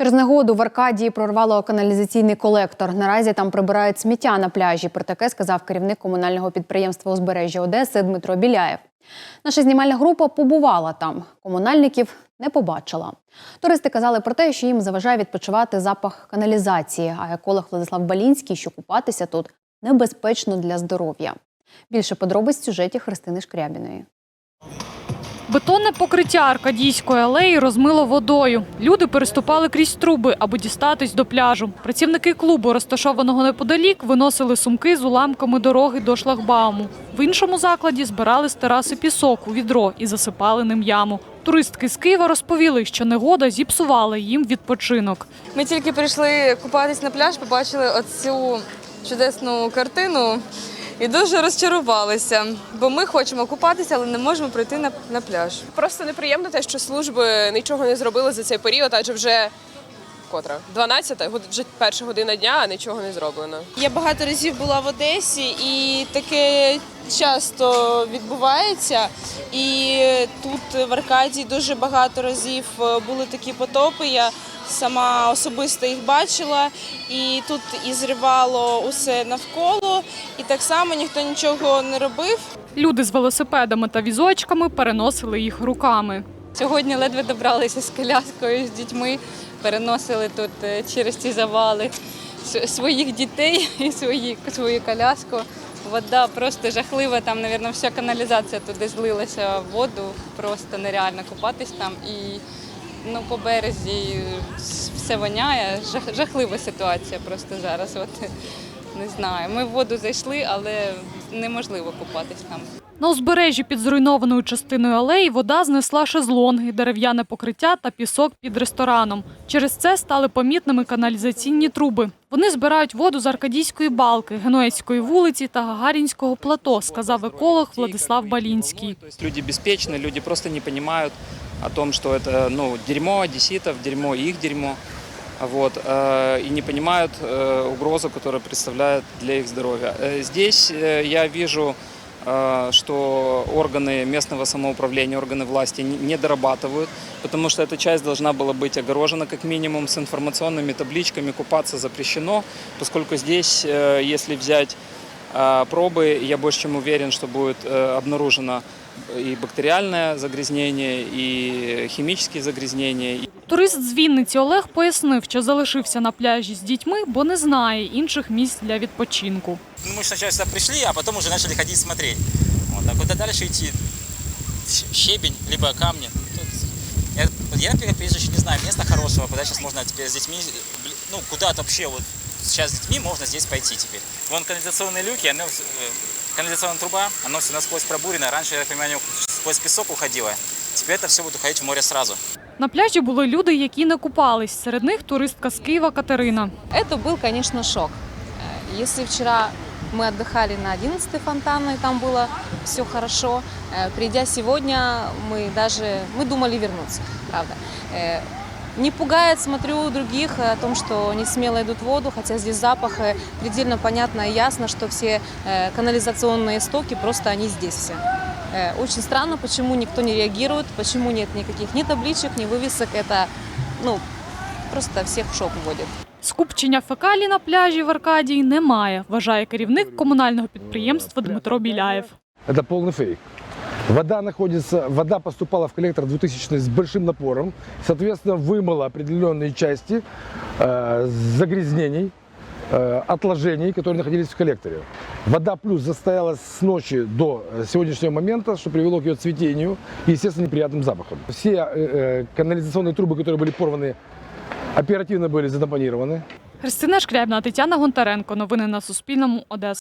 Через негоду в Аркадії прорвало каналізаційний колектор. Наразі там прибирають сміття на пляжі. Про таке сказав керівник комунального підприємства узбережжя Одеси Дмитро Біляєв. Наша знімальна група побувала там. Комунальників не побачила. Туристи казали про те, що їм заважає відпочивати запах каналізації. А еколог Владислав Балінський, що купатися тут небезпечно для здоров'я. Більше подробиць в сюжеті Христини Шкрябіної. Бетонне покриття Аркадійської алеї розмило водою. Люди переступали крізь труби, аби дістатись до пляжу. Працівники клубу, розташованого неподалік, виносили сумки з уламками дороги до шлагбауму. В іншому закладі збирали з тераси пісок у відро і засипали ним яму. Туристки з Києва розповіли, що негода зіпсувала їм відпочинок. Ми тільки прийшли купатись на пляж, побачили оцю чудесну картину і дуже розчарувалися, бо ми хочемо купатися, але не можемо прийти на, на пляж. Просто неприємно те, що служби нічого не зробили за цей період, адже вже котра 12 год- вже перша година дня, а нічого не зроблено. Я багато разів була в Одесі, і таке часто відбувається. І тут в Аркадії дуже багато разів е, були такі потопи. Я сама особисто їх бачила, і тут і зривало усе навколо, і так само ніхто нічого не робив. Люди з велосипедами та візочками переносили їх руками. Сьогодні ледве добралися з коляскою, з дітьми, переносили тут е, через ці завали своїх дітей і свої, свою коляску. Вода просто жахлива, там, мабуть, вся каналізація туди злилася в воду, просто нереально купатись там. І ну, по березі все воняє. Жах, жахлива ситуація просто зараз. От, не знаю. Ми в воду зайшли, але неможливо купатись там. На узбережжі під зруйнованою частиною алеї вода знесла шезлонги, дерев'яне покриття та пісок під рестораном. Через це стали помітними каналізаційні труби. Вони збирають воду з Аркадійської балки, Генуецької вулиці та Гагарінського плато, сказав еколог Владислав Балінський. То есть люди беспечны, люди просто не понимают о том, что это ну, дерьмо одесситов, дерьмо их дерьмо. Вот, э, и не понимают э, угрозу, которую представляет для их здоровья. Э, здесь э, я вижу, э, что органы местного самоуправления, органы власти не не дорабатывают, потому что эта часть должна была быть огорожена как минимум с информационными табличками «Купаться запрещено», поскольку здесь, э, если взять э, пробы, я больше чем уверен, что будет э, обнаружено и бактериальное загрязнение, и химические загрязнения. Турист з Вінниці Олег пояснив, що залишився на пляжі з дітьми, бо не знає інших місць для відпочинку. Ну, Мы сначала сюда пришли, а потом уже начали ходить смотреть. Вот, а куда дальше идти? Щ- Щебень, либо камни. Тут Я, вот я, например, прежде еще не знаю места хорошего, куда сейчас можно теперь с детьми, бли- ну, куда-то вообще вот сейчас с детьми можно здесь пойти теперь. Вон канализационные люки, оно, вс- э, канализационная труба, оно все насквозь пробурено. Раньше, я так понимаю, оно сквозь песок уходило. Теперь это все будет уходить в море сразу. На пляжі були люди, які не купались. Серед них туристка з Києва Катерина. Это был, конечно, шок. Э, Если вчера мы отдыхали на 11-й фонтанной, там было все хорошо, э, придя сегодня, мы даже, мы думали вернуться, правда. Э, Не пугает, смотрю других о том, что они смело идут в воду, хотя здесь запах э, предельно понятно и ясно, что все э, канализационные стоки просто они здесь все. Э, Очень странно, почему никто не реагирует, почему нет никаких ни табличек, ни вывесок. Это, ну, просто всех в шок вводит. Скупчення фекалій на пляжі в Аркадії немає, вважає керівник комунального підприємства Дмитро Біляєв. Это полный фейк. Вода находится, вода поступала в коллектор 2000 с большим напором, соответственно, вымыла определенные части э, загрязнений, э, отложений, которые находились в коллекторе. Вода плюс застоялась с ночи до э, сегодняшнего момента, что привело к ее цветению и, естественно, неприятным запахом. Все э, э, канализационные трубы, которые были порваны, оперативно були задопоніровані. Христина Шкрябна, Тетяна Гонтаренко. Новини на Суспільному. Одеса.